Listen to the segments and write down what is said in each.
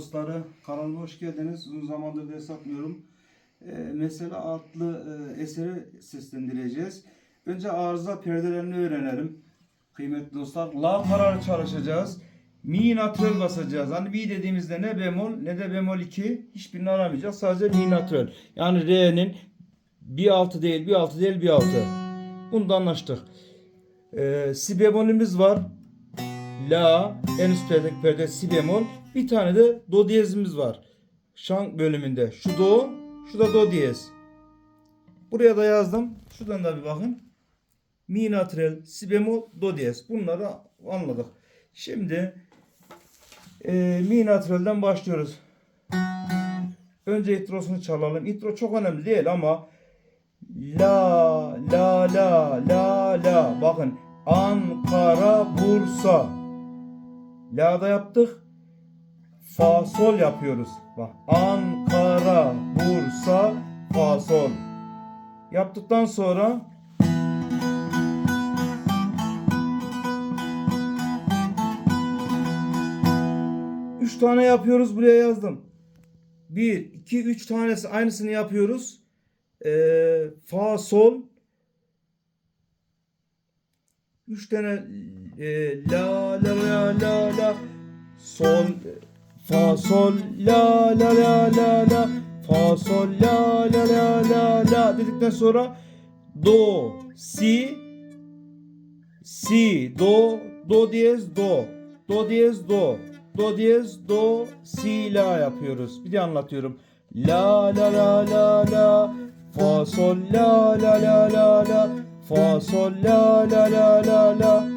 Dostları. Kanalıma hoş geldiniz. Uzun zamandır da satmıyorum. Ee, mesela adlı e, eseri seslendireceğiz. Önce arıza perdelerini öğrenelim. Kıymetli dostlar. La kararı çalışacağız. Mi natürel basacağız. Hani mi dediğimizde ne bemol ne de bemol 2 hiçbirini aramayacağız. Sadece mi natürel. Yani re'nin bir altı değil, bir altı değil, bir altı. Bunda anlaştık. Ee, si bemolümüz var. La, en üst perdeki perde si bemol. Bir tane de do diyezimiz var. Şan bölümünde. Şu do, şu da do diyez. Buraya da yazdım. Şuradan da bir bakın. Mi natürel, si bemol, do diyez. Bunları anladık. Şimdi e, mi natürelden başlıyoruz. Önce introsunu çalalım. Intro çok önemli değil ama La, la, la, la, la. Bakın Ankara, Bursa. La'da yaptık. Fa, sol yapıyoruz. Bak Ankara, Bursa, fa, sol. Yaptıktan sonra Üç tane yapıyoruz. Buraya yazdım. Bir, iki, üç tanesi aynısını yapıyoruz. Ee, fa, sol. Üç tane e, la, la, la, la, la. Sol, fa, sol, la, la, la, la, la. Fa, sol, la, la, la, la, la. Dedikten sonra do, si, si, do, do diyez, do. Do diyez, do. Do diyez, do, si, la yapıyoruz. Bir de anlatıyorum. La, la, la, la, la. Fa, sol, la, la, la, la, la. Fa, sol, la, la, la, la, la.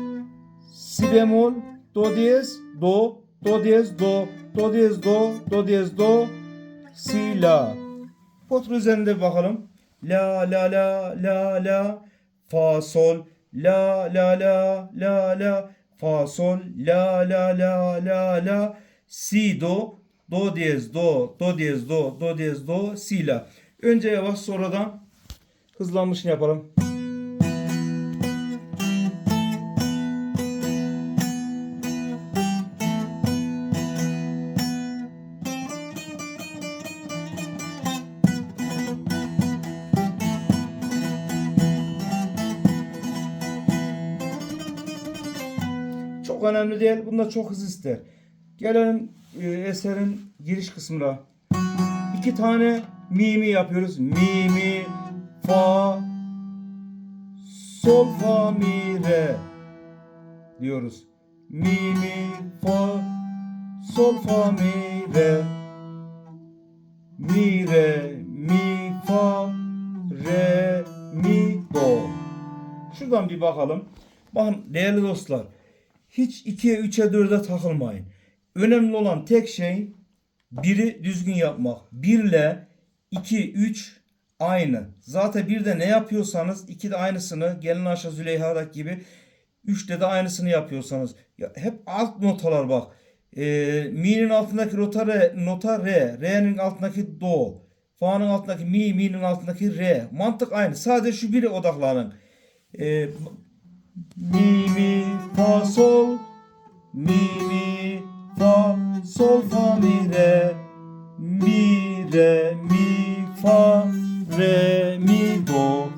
Si bemol, do diyez, do, do diyez, do, do diyez, do, do diyez, do, si, la. Potur üzerinde bakalım. La, la, la, la, la. Fa, sol, la, la, la, la, la. Fa, sol, la, la, la, la, la. Si, do, do diyez, do, do diyez, do, do diyez, do, si, la. Önce yavaş sonradan hızlanmışını yapalım. Önemli değil. Bunda çok hız ister. Gelelim e, eserin giriş kısmına. İki tane mi mi yapıyoruz. Mi mi fa sol fa mi re diyoruz. Mi mi fa sol fa mi re mi re mi fa re mi do. Şuradan bir bakalım. Bakın değerli dostlar. Hiç 2'ye 3'e 4'e takılmayın. Önemli olan tek şey biri düzgün yapmak. 1 ile 2, 3 aynı. Zaten bir de ne yapıyorsanız 2 de aynısını gelin aşağı Züleyha'daki gibi 3'te de aynısını yapıyorsanız. Ya hep alt notalar bak. Ee, mi'nin altındaki nota re, nota re, re'nin altındaki do, fa'nın altındaki mi, mi'nin altındaki re. Mantık aynı. Sadece şu biri odaklanın. Ee, mi mi fa sol mi mi fa sol fa mi re mi re mi fa re mi do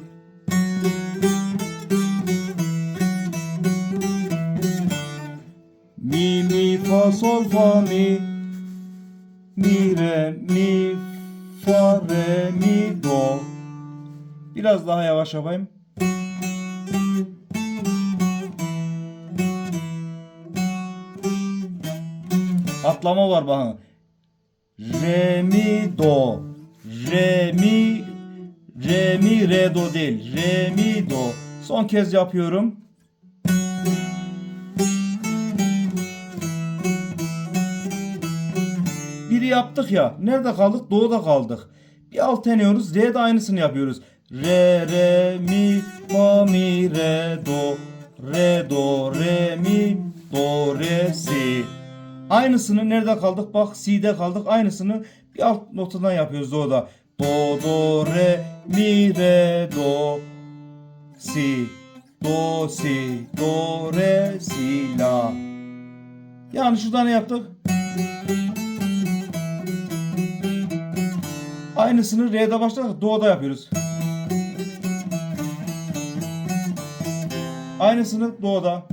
mi mi fa sol fa mi mi re mi fa re mi do Biraz daha yavaş yapayım. Atlama var bakın. Re mi do. Re mi re mi re do değil. Re mi do. Son kez yapıyorum. Biri yaptık ya. Nerede kaldık? Do'da kaldık. Bir alt iniyoruz. Re'de aynısını yapıyoruz. Re re mi fa mi re do. Re do re mi do re si. Aynısını nerede kaldık? Bak C'de kaldık. Aynısını bir alt notadan yapıyoruz Do'da. Do, Do, Re, Mi, Re, Do, Si, Do, Si, Do, Re, Si, La. Yani şurada ne yaptık? Aynısını Re'de başladık. Do'da yapıyoruz. Aynısını Do'da.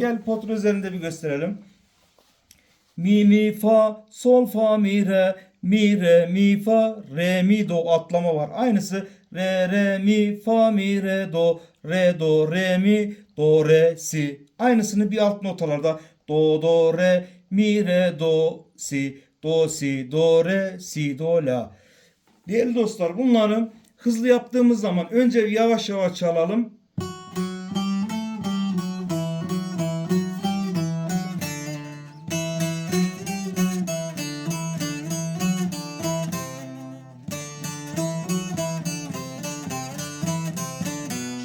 Gel potra üzerinde bir gösterelim. Mi mi fa sol fa mi re mi re mi fa re mi do atlama var. Aynısı re re mi fa mi re do re do re mi do re si. Aynısını bir alt notalarda do do re mi re do si do si do re si do la. Değerli dostlar bunları hızlı yaptığımız zaman önce yavaş yavaş çalalım.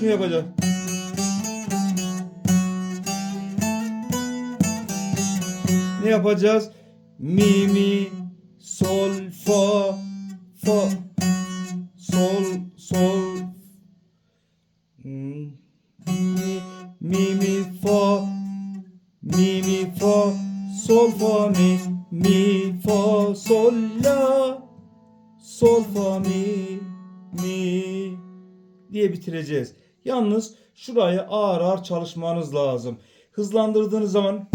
Şunu yapacağız. Ne yapacağız? Mi mi sol fa fa sol sol Hmm. mi mi mi fa mi mi fa sol fa mi mi fa sol la sol fa mi mi diye bitireceğiz. Yalnız şurayı ağır ağır çalışmanız lazım. Hızlandırdığınız zaman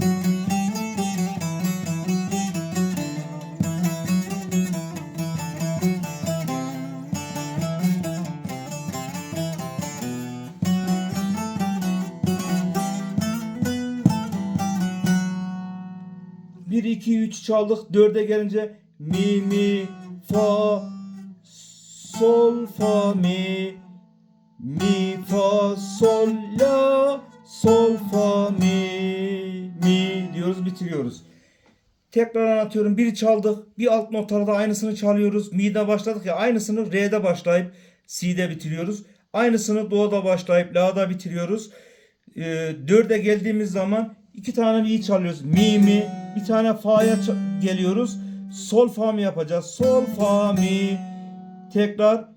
Bir, iki, üç çaldık. Dörde gelince mi, mi, fa, sol, fa, mi, mi, fa, sol, la, sol, fa, mi, mi diyoruz bitiriyoruz. Tekrar anlatıyorum. Bir çaldık. Bir alt notada aynısını çalıyoruz. Mi'de başladık ya aynısını Re'de başlayıp Si'de bitiriyoruz. Aynısını Do'da başlayıp La'da bitiriyoruz. Ee, dörde geldiğimiz zaman iki tane Mi çalıyoruz. Mi mi. Bir tane Fa'ya geliyoruz. Sol Fa mi yapacağız? Sol Fa mi. Tekrar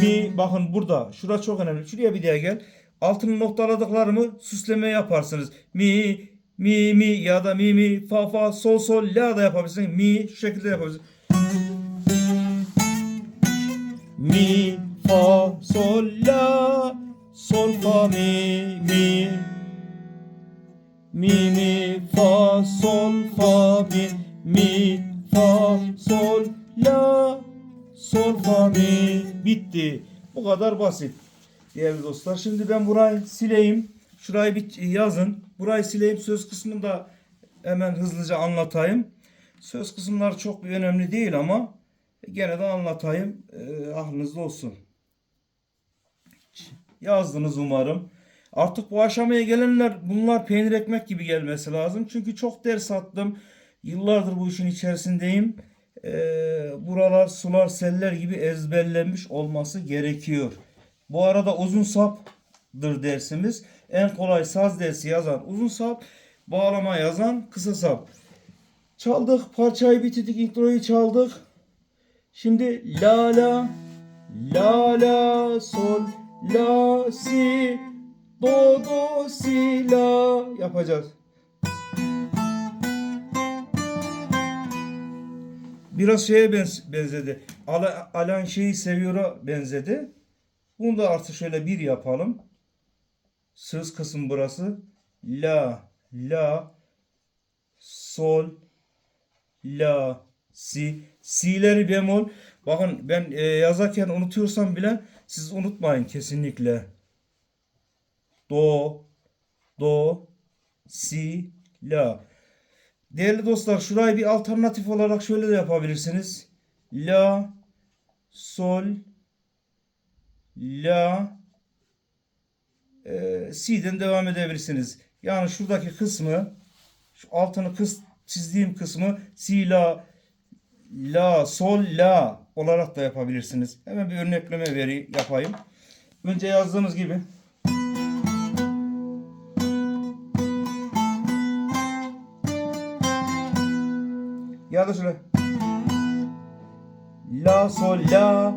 Mi. Bakın burada. Şura çok önemli. Şuraya bir daha gel. Altını noktaladıklarımı süsleme yaparsınız. Mi, mi, mi ya da mi, mi, fa, fa, sol, sol, la da yapabilirsiniz. Mi şu şekilde yapabilirsiniz. Mi, fa, sol, la, sol, fa, mi, mi. Mi, mi, fa, sol, fa, mi, sol, fa, mi. Bitti. Bu kadar basit. Değerli dostlar. Şimdi ben burayı sileyim. Şurayı bir yazın. Burayı sileyim. Söz kısmında hemen hızlıca anlatayım. Söz kısımları çok önemli değil ama gene de anlatayım. E, aklınızda olsun. Yazdınız umarım. Artık bu aşamaya gelenler bunlar peynir ekmek gibi gelmesi lazım. Çünkü çok ders attım. Yıllardır bu işin içerisindeyim. E, buralar sular seller gibi ezberlenmiş olması gerekiyor. Bu arada uzun sapdır dersimiz. En kolay saz dersi yazan uzun sap, bağlama yazan kısa sap. Çaldık, parçayı bitirdik, introyu çaldık. Şimdi la la, la la, sol, la, si, do, do, si, la yapacağız. Biraz şeye benz- benzedi. Ala- Alan şeyi seviyor'a benzedi. Bunu da artık şöyle bir yapalım. Söz kısım burası. La, la, sol, la, si. Si'leri bemol. Bakın ben e, yazarken unutuyorsam bile siz unutmayın kesinlikle. Do, do, si, la. Değerli dostlar şurayı bir alternatif olarak şöyle de yapabilirsiniz. La, sol, la, e, si'den devam edebilirsiniz. Yani şuradaki kısmı şu altını kıs, çizdiğim kısmı si la la sol la olarak da yapabilirsiniz. Hemen bir örnekleme veri yapayım. Önce yazdığımız gibi şöyle la sol la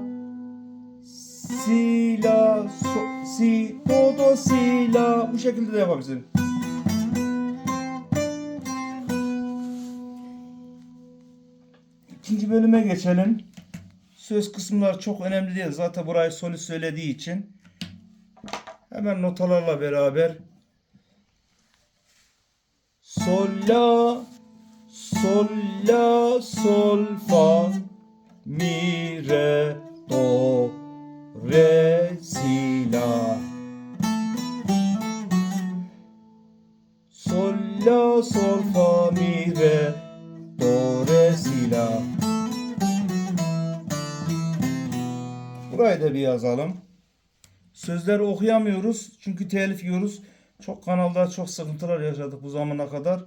si la so, si do do si la bu şekilde de yapabilirsin. ikinci bölüme geçelim. Söz kısımları çok önemli değil. Zaten burayı solü söylediği için. Hemen notalarla beraber. Sol la sol la sol fa mi re do re si la sol la sol fa mi re do re si la Burayı da bir yazalım. Sözleri okuyamıyoruz çünkü telif yiyoruz. Çok kanalda çok sıkıntılar yaşadık bu zamana kadar.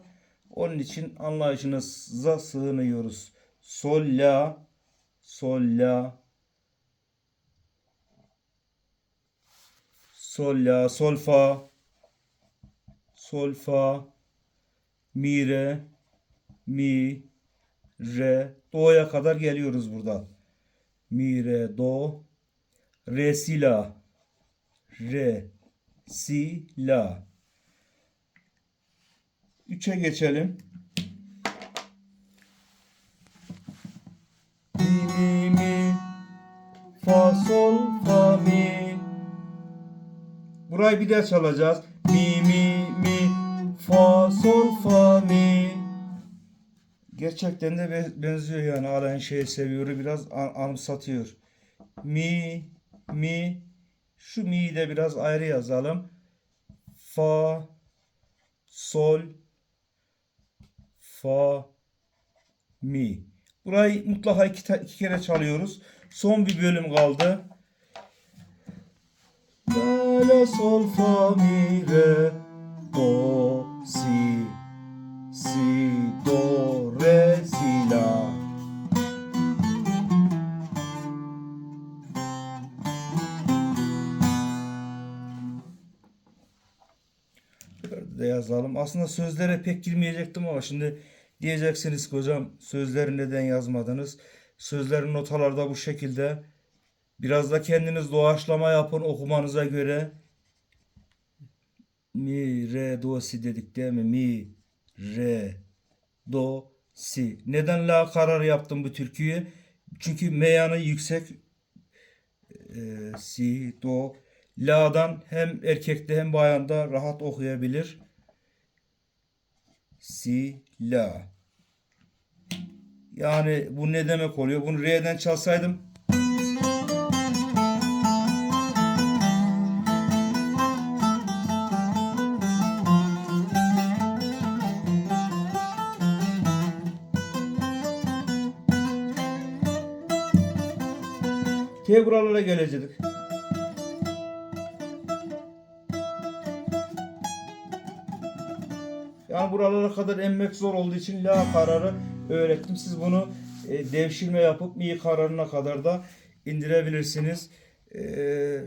Onun için anlayışınıza sığınıyoruz. Sol la sol la sol la sol fa sol fa mi. Re. Mi re do'ya kadar geliyoruz burada. Mi re do. Re si la re si la 3'e geçelim. Mi mi mi fa sol fa mi Burayı bir daha çalacağız. Mi mi mi fa sol fa mi Gerçekten de be- benziyor yani Alain şeyi seviyor biraz an- anımsatıyor. Mi mi şu mi'yi de biraz ayrı yazalım. Fa sol fa mi. Burayı mutlaka iki, iki kere çalıyoruz. Son bir bölüm kaldı. La la sol fa mi re do si si do re si la. De yazalım. Aslında sözlere pek girmeyecektim ama şimdi diyeceksiniz ki hocam sözleri neden yazmadınız? Sözlerin notalarda bu şekilde. Biraz da kendiniz doğaçlama yapın okumanıza göre. Mi, re, do, si dedik değil mi? Mi, re, do, si. Neden la kararı yaptım bu türküyü? Çünkü meyanı yüksek. Ee, si, do. La'dan hem erkekte hem bayanda rahat okuyabilir. Si, la. Yani bu ne demek oluyor? Bunu re'den çalsaydım T buralara gelecektik. Yani buralara kadar emmek zor olduğu için la kararı öğrettim. Siz bunu e, devşirme yapıp mi kararına kadar da indirebilirsiniz. E,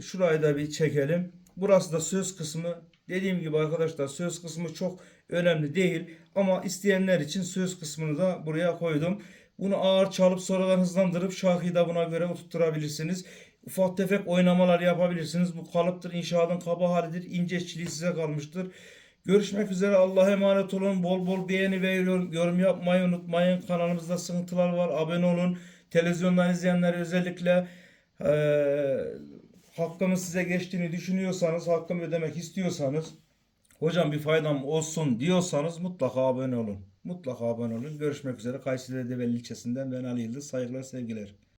şurayı da bir çekelim. Burası da söz kısmı. Dediğim gibi arkadaşlar söz kısmı çok önemli değil. Ama isteyenler için söz kısmını da buraya koydum. Bunu ağır çalıp sonradan hızlandırıp şarkıyı da buna göre oturtturabilirsiniz. Ufak tefek oynamalar yapabilirsiniz. Bu kalıptır, inşaatın kaba halidir. İnce işçiliği size kalmıştır. Görüşmek üzere. Allah'a emanet olun. Bol bol beğeni ve yorum, yapmayı unutmayın. Kanalımızda sıkıntılar var. Abone olun. Televizyondan izleyenler özellikle eee hakkımın size geçtiğini düşünüyorsanız, hakkımı ödemek istiyorsanız, hocam bir faydam olsun diyorsanız mutlaka abone olun. Mutlaka abone olun. Görüşmek üzere. Kayseri Develi ilçesinden ben Ali Yıldız. Saygılar, sevgiler.